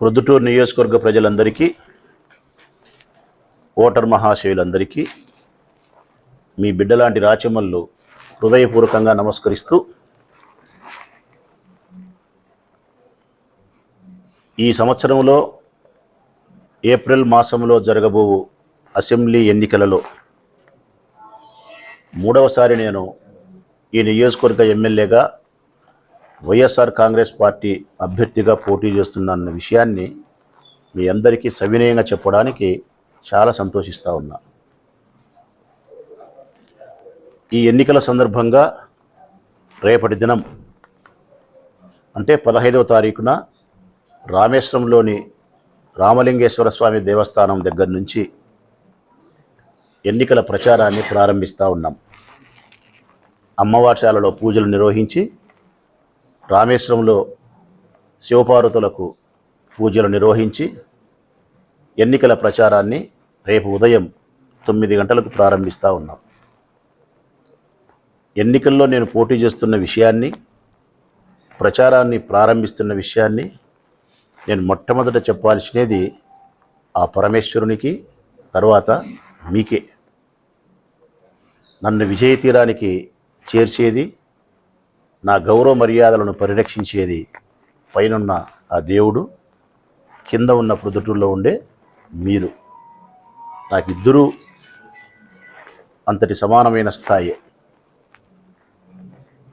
ప్రొద్దుటూరు నియోజకవర్గ ప్రజలందరికీ ఓటర్ మహాశయులందరికీ మీ బిడ్డలాంటి రాచమల్లు హృదయపూర్వకంగా నమస్కరిస్తూ ఈ సంవత్సరంలో ఏప్రిల్ మాసంలో జరగబో అసెంబ్లీ ఎన్నికలలో మూడవసారి నేను ఈ నియోజకవర్గ ఎమ్మెల్యేగా వైఎస్ఆర్ కాంగ్రెస్ పార్టీ అభ్యర్థిగా పోటీ చేస్తున్నాన్న విషయాన్ని మీ అందరికీ సవినయంగా చెప్పడానికి చాలా సంతోషిస్తూ ఉన్నా. ఈ ఎన్నికల సందర్భంగా రేపటి దినం అంటే పదహైదవ తారీఖున రామేశ్వరంలోని రామలింగేశ్వర స్వామి దేవస్థానం దగ్గర నుంచి ఎన్నికల ప్రచారాన్ని ప్రారంభిస్తూ ఉన్నాం. అమ్మవార్శాలలో పూజలు నిర్వహించి రామేశ్వరంలో శివపార్వతులకు పూజలు నిర్వహించి ఎన్నికల ప్రచారాన్ని రేపు ఉదయం తొమ్మిది గంటలకు ప్రారంభిస్తూ ఉన్నాం. ఎన్నికల్లో నేను పోటీ చేస్తున్న విషయాన్ని ప్రచారాన్ని ప్రారంభిస్తున్న విషయాన్ని నేను మొట్టమొదట చెప్పాల్సినది ఆ పరమేశ్వరునికి తర్వాత మీకే. నన్ను విజయ తీరానికి చేర్చేది నా గౌరవ మర్యాదలను పరిరక్షించేది పైనున్న ఆ దేవుడు కింద ఉన్న ప్రొద్దుటూరులో ఉండే మీరు. నాకిద్దరూ అంతటి సమానమైన స్థాయి.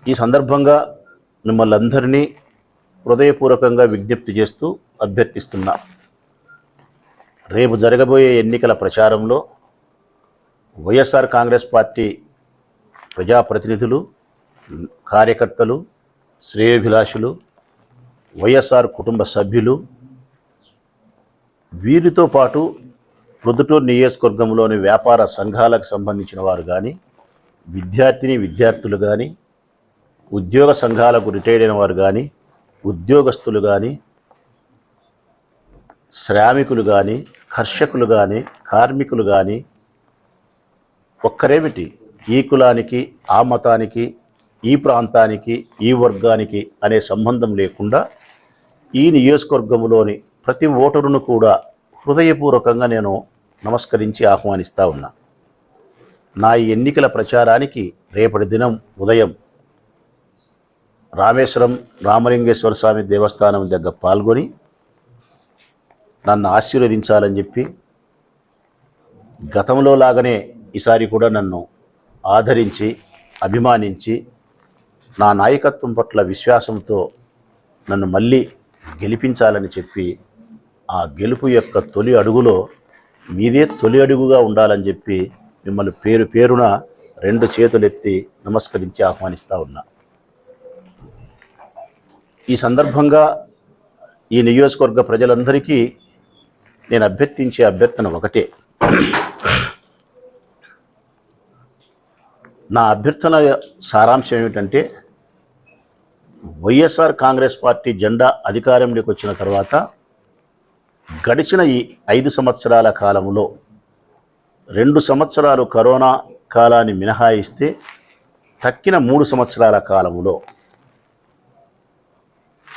ఈ సందర్భంగా మిమ్మల్ని అందరినీ హృదయపూర్వకంగా విజ్ఞప్తి చేస్తూ అభ్యర్థిస్తున్నా. రేపు జరగబోయే ఎన్నికల ప్రచారంలో వైఎస్ఆర్ కాంగ్రెస్ పార్టీ ప్రజాప్రతినిధులు కార్యకర్తలు శ్రేయోభిలాషులు వైఎస్ఆర్ కుటుంబ సభ్యులు వీరితో పాటు ప్రొద్దుటూరు నియోజకవర్గంలోని వ్యాపార సంఘాలకు సంబంధించిన వారు కానీ విద్యార్థిని విద్యార్థులు కానీ ఉద్యోగ సంఘాలకు రిటైర్ అయిన వారు కానీ ఉద్యోగస్తులు కానీ శ్రామికులు కానీ కర్షకులు కానీ కార్మికులు కానీ ఒక్కరేమిటి? ఈ కులానికి ఆ మతానికి ఈ ప్రాంతానికి ఈ వర్గానికి అనే సంబంధం లేకుండా ఈ నియోజకవర్గంలోని ప్రతి ఓటరును కూడా హృదయపూర్వకంగా నేను నమస్కరించి ఆహ్వానిస్తా ఉన్నా. నా ఈ ఎన్నికల ప్రచారానికి రేపటి దినం ఉదయం రామేశ్వరం రామలింగేశ్వర స్వామి దేవస్థానం దగ్గర పాల్గొని నన్ను ఆశీర్వదించాలని చెప్పి గతంలో లాగానే ఈసారి కూడా నన్ను ఆదరించి అభిమానించి నా నాయకత్వం పట్ల విశ్వాసంతో నన్ను మళ్ళీ గెలిపించాలని చెప్పి ఆ గెలుపు యొక్క తొలి అడుగులో మీదే తొలి అడుగుగా ఉండాలని చెప్పి మిమ్మల్ని పేరు పేరున రెండు చేతులెత్తి నమస్కరించి ఆహ్వానిస్తా ఉన్నా. ఈ సందర్భంగా ఈ నియోజకవర్గ ప్రజలందరికీ నేను అభ్యర్థించే అభ్యర్థన ఒకటే. నా అభ్యర్థన సారాంశం ఏమిటంటే వైఎస్ఆర్ కాంగ్రెస్ పార్టీ జెండా అధికారంలోకి వచ్చిన తర్వాత గడిచిన ఈ ఐదు సంవత్సరాల కాలంలో రెండు సంవత్సరాలు కరోనా కాలాన్ని మినహాయిస్తే తక్కిన మూడు సంవత్సరాల కాలంలో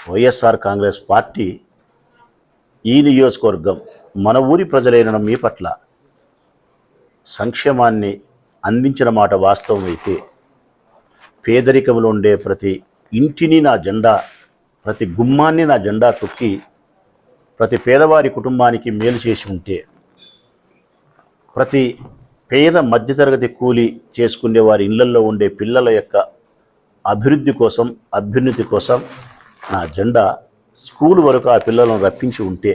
వైఎస్ఆర్ కాంగ్రెస్ పార్టీ ఈ నియోజకవర్గం మన ఊరి ప్రజలైన మీ పట్ల సంక్షేమాన్ని అందించిన మాట వాస్తవమైతే పేదరికంలో ఉండే ప్రతి ఇంటిని నా జెండా ప్రతి గుమ్మాన్ని నా జెండా తొక్కి ప్రతి పేదవారి కుటుంబానికి మేలు చేసి ఉంటే ప్రతి పేద మధ్యతరగతి కూలి చేసుకునే వారి ఇళ్ళల్లో ఉండే పిల్లల యొక్క అభివృద్ధి కోసం అభ్యున్నతి కోసం నా జెండా స్కూల్ వరకు ఆ పిల్లలను రప్పించి ఉంటే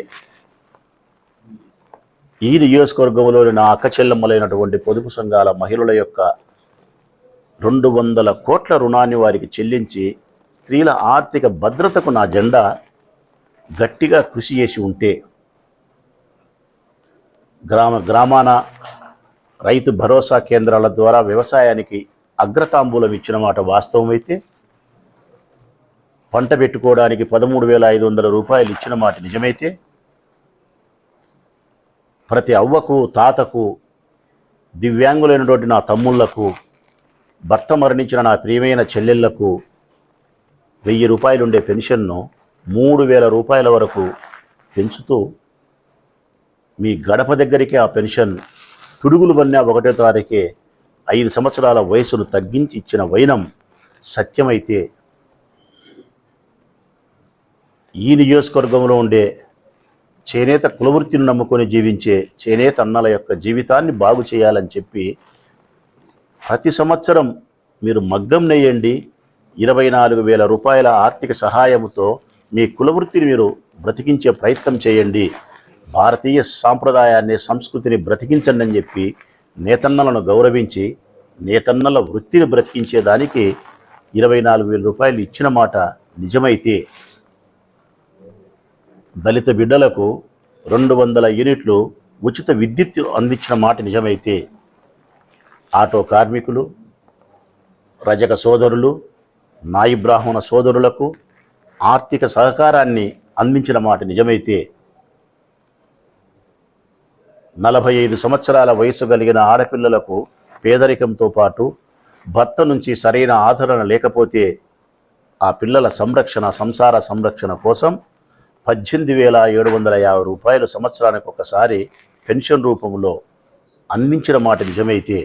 ఈ నియోజకవర్గంలోని నా అక్క చెల్లెమ్మలైనటువంటి పొదుపు సంఘాల మహిళల యొక్క రెండు వందల కోట్ల రుణాన్ని వారికి చెల్లించి స్త్రీల ఆర్థిక భద్రతకు నా జెండా గట్టిగా కృషి చేసి ఉంటే గ్రామ గ్రామాన రైతు భరోసా కేంద్రాల ద్వారా వ్యవసాయానికి అగ్రతాంబూలం ఇచ్చిన మాట వాస్తవమైతే పంట పెట్టుకోవడానికి పదమూడు వేల ఐదు వందల రూపాయలు ఇచ్చిన మాట నిజమైతే ప్రతి అవ్వకు తాతకు దివ్యాంగులైనటువంటి నా తమ్ముళ్ళకు భర్త మరణించిన నా ప్రియమైన చెల్లెళ్ళకు వెయ్యి రూపాయలుండే పెన్షన్ను మూడు వేల రూపాయల వరకు పెంచుతూ మీ గడప దగ్గరికి ఆ పెన్షన్ పిడుగులు వన్న ఒకటో తారీఖే ఐదు సంవత్సరాల వయసును తగ్గించి ఇచ్చిన వైనం సత్యమైతే ఈ నియోజకవర్గంలో ఉండే చేనేత కులవృత్తిని నమ్ముకొని జీవించే చేనేత అన్నల యొక్క జీవితాన్ని బాగు చేయాలని చెప్పి ప్రతి సంవత్సరం మీరు మగ్గం నెయ్యండి ఇరవై నాలుగు వేల రూపాయల ఆర్థిక సహాయముతో మీ కులవృత్తిని మీరు బ్రతికించే ప్రయత్నం చేయండి. భారతీయ సాంప్రదాయాన్ని సంస్కృతిని బ్రతికించండి అని చెప్పి నేతన్నలను గౌరవించి నేతన్నల వృత్తిని బ్రతికించేదానికి ఇరవై నాలుగు వేల రూపాయలు ఇచ్చిన మాట నిజమైతే దళిత బిడ్డలకు రెండు వందల యూనిట్లు ఉచిత విద్యుత్ అందించిన మాట నిజమైతే ఆటో కార్మికులు రజక సోదరులు నాయి బ్రాహ్మణ సోదరులకు ఆర్థిక సహకారాన్ని అందించిన మాట నిజమైతే నలభై ఐదు సంవత్సరాల వయసు కలిగిన ఆడపిల్లలకు పేదరికంతో పాటు భర్త నుంచి సరైన ఆదరణ లేకపోతే ఆ పిల్లల సంరక్షణ సంసార సంరక్షణ కోసం పద్దెనిమిది వేల ఏడు వందల యాభై రూపాయలు సంవత్సరానికి ఒకసారి పెన్షన్ రూపంలో అందించిన మాట నిజమైతే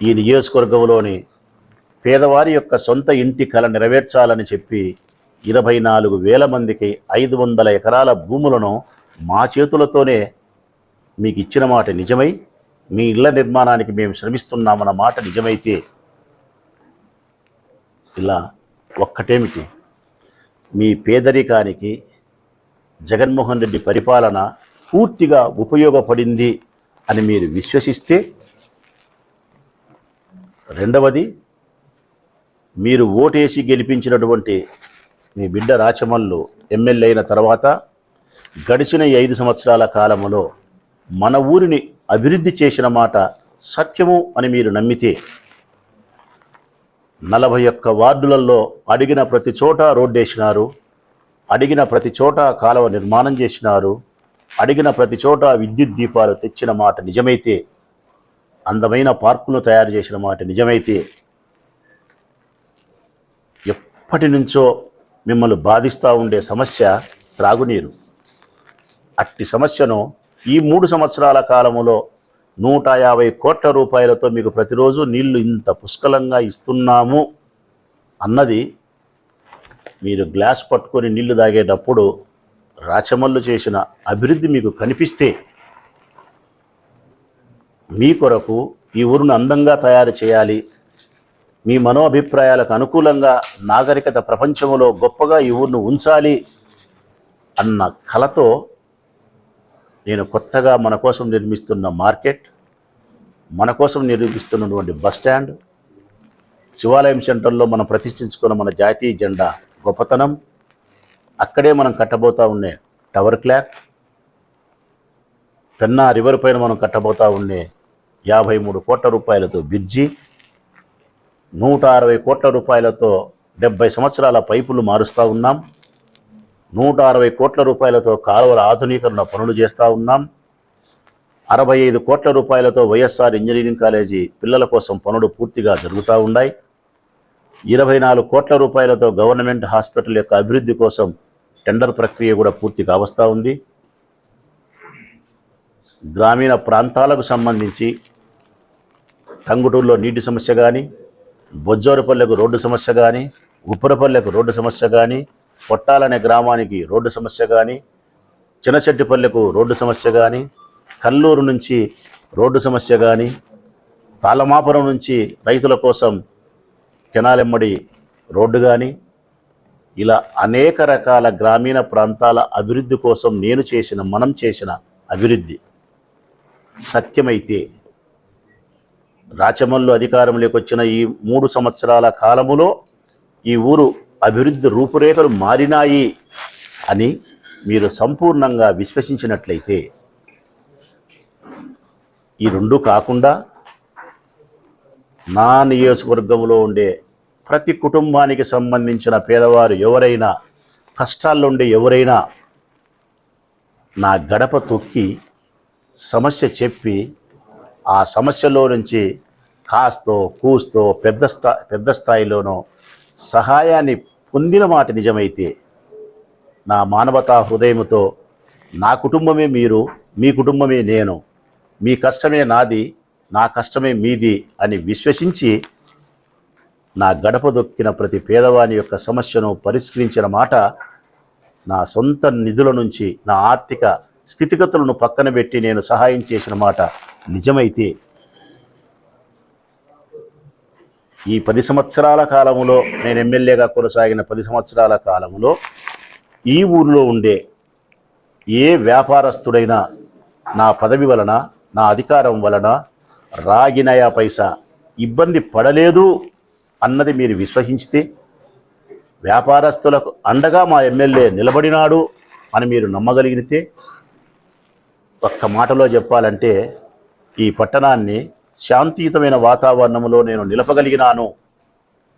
ఈ నియోజకవర్గంలోని పేదవారి యొక్క సొంత ఇంటి కల నెరవేర్చాలని చెప్పి ఇరవై నాలుగు వేల మందికి ఐదు వందల ఎకరాల భూములను మా చేతులతోనే మీకు ఇచ్చిన మాట నిజమై మీ ఇళ్ళ నిర్మాణానికి మేము శ్రమిస్తున్నామన్న మాట నిజమైతే ఇలా ఒక్కటేమిటి? మీ పేదరికానికి జగన్మోహన్ రెడ్డి పరిపాలన పూర్తిగా ఉపయోగపడింది అని మీరు విశ్వసిస్తే రెండవది మీరు ఓటేసి గెలిపించినటువంటి మీ బిడ్డ రాచమల్లు ఎమ్మెల్యే అయిన తర్వాత గడిచిన ఈ ఐదు సంవత్సరాల కాలంలో మన ఊరిని అభివృద్ధి చేసిన మాట సత్యము అని మీరు నమ్మితే నలభై ఒక్క వార్డులలో అడిగిన ప్రతి చోట రోడ్డేసినారు అడిగిన ప్రతి చోట కాలువ నిర్మాణం చేసినారు అడిగిన ప్రతి చోట విద్యుత్ దీపాలు తెచ్చిన మాట నిజమైతే అందమైన పార్కును తయారు చేసిన మాట నిజమైతే ఎప్పటి నుంచో మిమ్మల్ని బాధిస్తూ ఉండే సమస్య త్రాగునీరు. అట్టి సమస్యను ఈ మూడు సంవత్సరాల కాలంలో నూట యాభై కోట్ల రూపాయలతో మీకు ప్రతిరోజు నీళ్ళు ఇంత పుష్కలంగా ఇస్తున్నాము అన్నది మీరు గ్లాస్ పట్టుకొని నీళ్ళు తాగేటప్పుడు రాచమల్లు చేసిన అభివృద్ధి మీకు కనిపిస్తే మీ కొరకు ఈ ఊరును అందంగా తయారు చేయాలి మీ మనోభిప్రాయాలకు అనుకూలంగా నాగరికత ప్రపంచంలో గొప్పగా ఈ ఊరిని ఉంచాలి అన్న కలతో నేను కొత్తగా మన కోసం నిర్మిస్తున్న మార్కెట్ మన కోసం నిర్మిస్తున్నటువంటి బస్ స్టాండ్ శివాలయం సెంటర్లో మనం ప్రతిష్ఠించుకున్న మన జాతీయ జెండా గొప్పతనం అక్కడే మనం కట్టబోతా ఉండే టవర్ క్లాక్ పెన్నా రివర్ పైన మనం కట్టబోతా ఉండే యాభై మూడు కోట్ల రూపాయలతో బ్రిడ్జి నూట అరవై కోట్ల రూపాయలతో డెబ్బై సంవత్సరాల పైపులు మారుస్తూ ఉన్నాం. నూట అరవై కోట్ల రూపాయలతో కాలువల ఆధునీకరణ పనులు చేస్తూ ఉన్నాం. అరవై ఐదు కోట్ల రూపాయలతో వైఎస్ఆర్ ఇంజనీరింగ్ కాలేజీ పిల్లల కోసం పనులు పూర్తిగా జరుగుతూ ఉన్నాయి. ఇరవై నాలుగు కోట్ల రూపాయలతో గవర్నమెంట్ హాస్పిటల్ యొక్క అభివృద్ధి కోసం టెండర్ ప్రక్రియ కూడా పూర్తి కావస్తూ ఉంది. గ్రామీణ ప్రాంతాలకు సంబంధించి టంగుటూరులో నీటి సమస్య కానీ బొజ్జోరపల్లెకు రోడ్డు సమస్య కానీ ఉప్పరపల్లెకు రోడ్డు సమస్య కానీ పొట్టాలనే గ్రామానికి రోడ్డు సమస్య కానీ చిన్నచెట్టిపల్లెకు రోడ్డు సమస్య కానీ కల్లూరు నుంచి రోడ్డు సమస్య కానీ తాళమాపురం నుంచి రైతుల కోసం కెనాలెమ్మడి రోడ్డు కానీ ఇలా అనేక రకాల గ్రామీణ ప్రాంతాల అభివృద్ధి కోసం నేను చేసిన మనం చేసిన అభివృద్ధి సత్యమైతే రాచమల్లు అధికారంలోకి వచ్చిన ఈ మూడు సంవత్సరాల కాలములో ఈ ఊరు అభివృద్ధి రూపురేఖలు మారినాయి అని మీరు సంపూర్ణంగా విశ్వసించినట్లయితే ఈ రెండు కాకుండా నా నియోజకవర్గంలో ఉండే ప్రతి కుటుంబానికి సంబంధించిన పేదవారు ఎవరైనా కష్టాల్లో ఉండే ఎవరైనా నా గడప తొక్కి సమస్య చెప్పి ఆ సమస్యలో నుంచి కాస్తో కూస్తో పెద్ద స్థా పెద్ద స్థాయిలోనో సహాయాన్ని పొందిన మాట నిజమైతే నా మానవతా హృదయముతో నా కుటుంబమే మీరు మీ కుటుంబమే నేను మీ కష్టమే నాది నా కష్టమే మీది అని విశ్వసించి నా గడప దొక్కిన ప్రతి పేదవాని యొక్క సమస్యను పరిష్కరించిన మాట నా సొంత నిధుల నుంచి నా ఆర్థిక స్థితిగతులను పక్కన పెట్టి నేను సహాయం చేసిన మాట నిజమైతే ఈ పది సంవత్సరాల కాలంలో నేను ఎమ్మెల్యేగా కొనసాగిన పది సంవత్సరాల కాలంలో ఈ ఊరిలో ఉండే ఏ వ్యాపారస్తుడైనా నా పదవి వలన నా అధికారం వలన రాగినయా పైసా ఇబ్బంది పడలేదు అన్నది మీరు విశ్వసించితే వ్యాపారస్తులకు అండగా మా ఎమ్మెల్యే నిలబడినాడు అని మీరు నమ్మగలిగితే ఒక్క మాటలో చెప్పాలంటే ఈ పట్టణాన్ని శాంతియుతమైన వాతావరణంలో నేను నిలపగలిగినాను.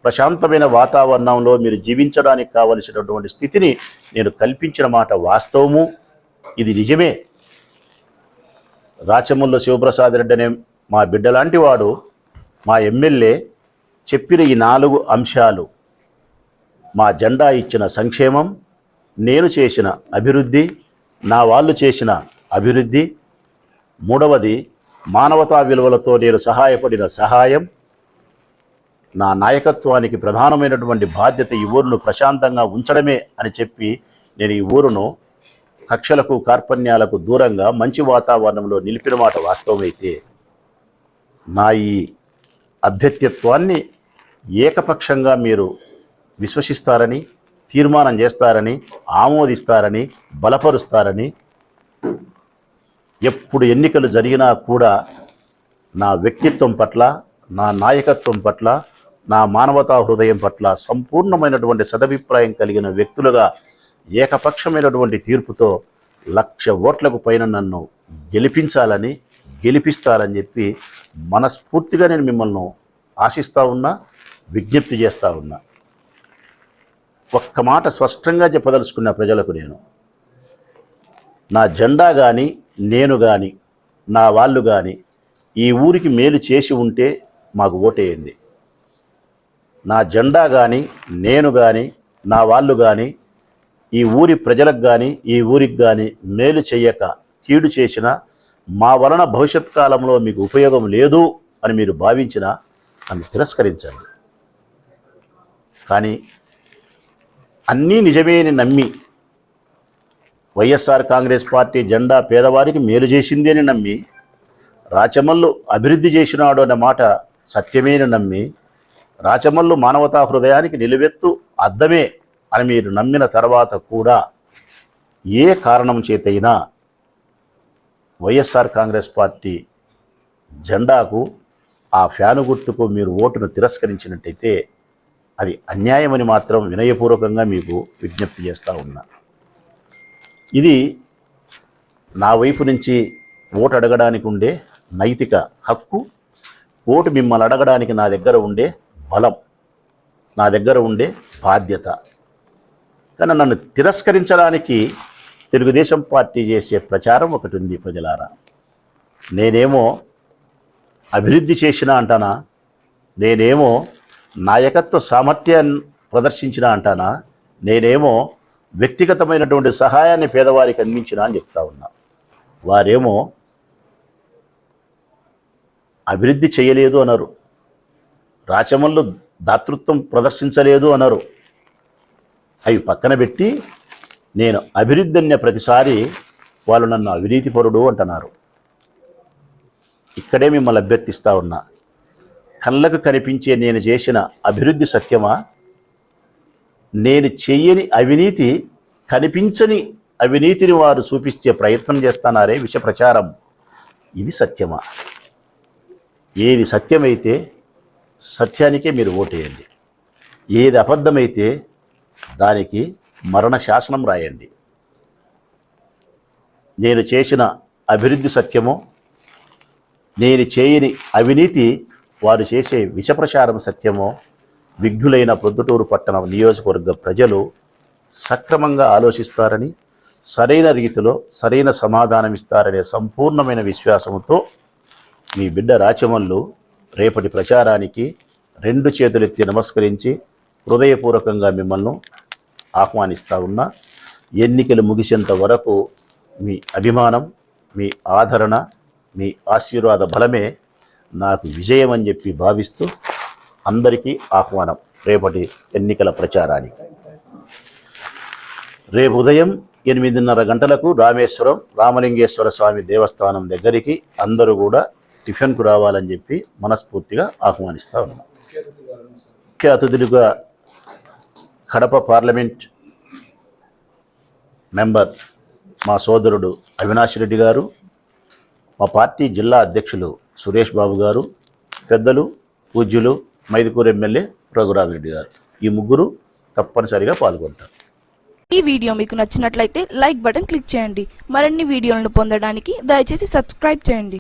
ప్రశాంతమైన వాతావరణంలో మీరు జీవించడానికి కావలసినటువంటి స్థితిని నేను కల్పించిన మాట వాస్తవము. ఇది నిజమే. రాచముల్లో శివప్రసాద్ రెడ్డి అనే మా బిడ్డలాంటి వాడు మా ఎమ్మెల్యే చెప్పిన ఈ నాలుగు అంశాలు మా జెండా ఇచ్చిన సంక్షేమం నేను చేసిన అభివృద్ధి నా వాళ్ళు చేసిన అభివృద్ధి మూడవది మానవతా విలువలతో నేను సహాయపడిన సహాయం నా నాయకత్వానికి ప్రధానమైనటువంటి బాధ్యత ఈ ఊరును ప్రశాంతంగా ఉంచడమే అని చెప్పి నేను ఈ ఊరును కక్షలకు కార్పణ్యాలకు దూరంగా మంచి వాతావరణంలో నిలిపిన మాట వాస్తవమైతే నా ఈ అభ్యర్థిత్వాన్ని ఏకపక్షంగా మీరు విశ్వసిస్తారని తీర్మానం చేస్తారని ఆమోదిస్తారని బలపరుస్తారని ఎప్పుడు ఎన్నికలు జరిగినా కూడా నా వ్యక్తిత్వం పట్ల నా నాయకత్వం పట్ల నా మానవతా హృదయం పట్ల సంపూర్ణమైనటువంటి సదభిప్రాయం కలిగిన వ్యక్తులుగా ఏకపక్షమైనటువంటి తీర్పుతో లక్ష ఓట్లకు పైన నన్ను గెలిపించాలని గెలిపిస్తారని చెప్పి మనస్ఫూర్తిగా నేను మిమ్మల్ని ఆశిస్తూ ఉన్నా విజ్ఞప్తి చేస్తూ ఉన్నా. ఒక్క మాట స్పష్టంగా చెప్పదలుచుకున్న ప్రజలకు నేను నా జెండా కానీ నేను కానీ నా వాళ్ళు కానీ ఈ ఊరికి మేలు చేసి ఉంటే మాకు ఓటేయండి. నా జెండా కానీ నేను కానీ నా వాళ్ళు కానీ ఈ ఊరి ప్రజలకు కానీ ఈ ఊరికి కానీ మేలు చేయక కీడు చేసిన మా వలన భవిష్యత్ కాలంలో మీకు ఉపయోగం లేదు అని మీరు భావించిన నన్ను తిరస్కరించండి. కానీ అన్నీ నిజమేని నమ్మి వైఎస్ఆర్ కాంగ్రెస్ పార్టీ జెండా పేదవారికి మేలు చేసింది అని నమ్మి రాచమల్లు అభివృద్ధి చేసినాడు అన్న మాట సత్యమేని నమ్మి రాచమల్లు మానవతా హృదయానికి నిలువెత్తు అద్దమే అని మీరు నమ్మిన తర్వాత కూడా ఏ కారణం చేతైనా వైఎస్ఆర్ కాంగ్రెస్ పార్టీ జెండాకు ఆ ఫ్యాను గుర్తుకు మీరు ఓటును తిరస్కరించినట్టయితే అది అన్యాయమని మాత్రం వినయపూర్వకంగా మీకు విజ్ఞప్తి చేస్తూ ఉన్నా. ఇది నా వైపు నుంచి ఓటు అడగడానికి ఉండే నైతిక హక్కు ఓటు మిమ్మల్ని అడగడానికి నా దగ్గర ఉండే బలం నా దగ్గర ఉండే బాధ్యత. కానీ నన్ను తిరస్కరించడానికి తెలుగుదేశం పార్టీ చేసే ప్రచారం ఒకటి ఉంది ప్రజలారా. నేనేమో అభివృద్ధి చేసిన అంటానా నేనేమో నాయకత్వ సామర్థ్యాన్ని ప్రదర్శించిన అంటానా నేనేమో వ్యక్తిగతమైనటువంటి సహాయాన్ని పేదవారికి అందించిన అని చెప్తా ఉన్నా. వారేమో అభివృద్ధి చేయలేదు అన్నారు రాచమల్లు దాతృత్వం ప్రదర్శించలేదు అన్నారు అవి పక్కన పెట్టి నేను అభివృద్ధి అన్న ప్రతిసారి వాళ్ళు నన్ను అవినీతిపరుడు అంటున్నారు. ఇక్కడే మిమ్మల్ని అభ్యర్థిస్తా ఉన్నా. కళ్ళకు కనిపించే నేను చేసిన అభివృద్ధి సత్యమా? నేను చెయ్యని అవినీతి కనిపించని అవినీతిని వారు చూపించే ప్రయత్నం చేస్తున్నారే విష ప్రచారం ఇది సత్యమా? ఏది సత్యమైతే సత్యానికే మీరు ఓటేయండి. ఏది అబద్ధమైతే దానికి మరణ శాసనం రాయండి. నేను చేసిన అభివృద్ధి సత్యమో నేను చేయని అవినీతి వారు చేసే విషప్రచారం సత్యమో విఘ్నులైన ప్రొద్దుటూరు పట్టణ నియోజకవర్గ ప్రజలు సక్రమంగా ఆలోచిస్తారని సరైన రీతిలో సరైన సమాధానం ఇస్తారనే సంపూర్ణమైన విశ్వాసంతో మీ బిడ్డ రాచమల్లు రేపటి ప్రచారానికి రెండు చేతులెత్తి నమస్కరించి హృదయపూర్వకంగా మిమ్మల్ని ఆహ్వానిస్తా ఉన్నా. ఎన్నికలు ముగిసేంత వరకు మీ అభిమానం మీ ఆదరణ మీ ఆశీర్వాద బలమే నాకు విజయం అని చెప్పి భావిస్తూ అందరికీ ఆహ్వానం రేపటి ఎన్నికల ప్రచారానికి. రేపు ఉదయం ఎనిమిదిన్నర గంటలకు రామేశ్వరం రామలింగేశ్వర స్వామి దేవస్థానం దగ్గరికి అందరూ కూడా టిఫిన్కు రావాలని చెప్పి మనస్ఫూర్తిగా ఆహ్వానిస్తూ ఉన్నాం. ముఖ్య అతిథులుగా కడప పార్లమెంట్ మెంబర్ మా సోదరుడు అవినాష్ రెడ్డి గారు మా పార్టీ జిల్లా అధ్యక్షులు సురేష్ బాబు గారు పెద్దలు పూజ్యులు మైదుకూరు ఎమ్మెల్యే రఘురామిరెడ్డి గారు. ఈ ముగ్గురు తప్పనిసరిగా పాల్గొంటారు. ఈ వీడియో మీకు నచ్చినట్లయితే లైక్ బటన్ క్లిక్ చేయండి. మరిన్ని వీడియోలను పొందడానికి దయచేసి సబ్స్క్రైబ్ చేయండి.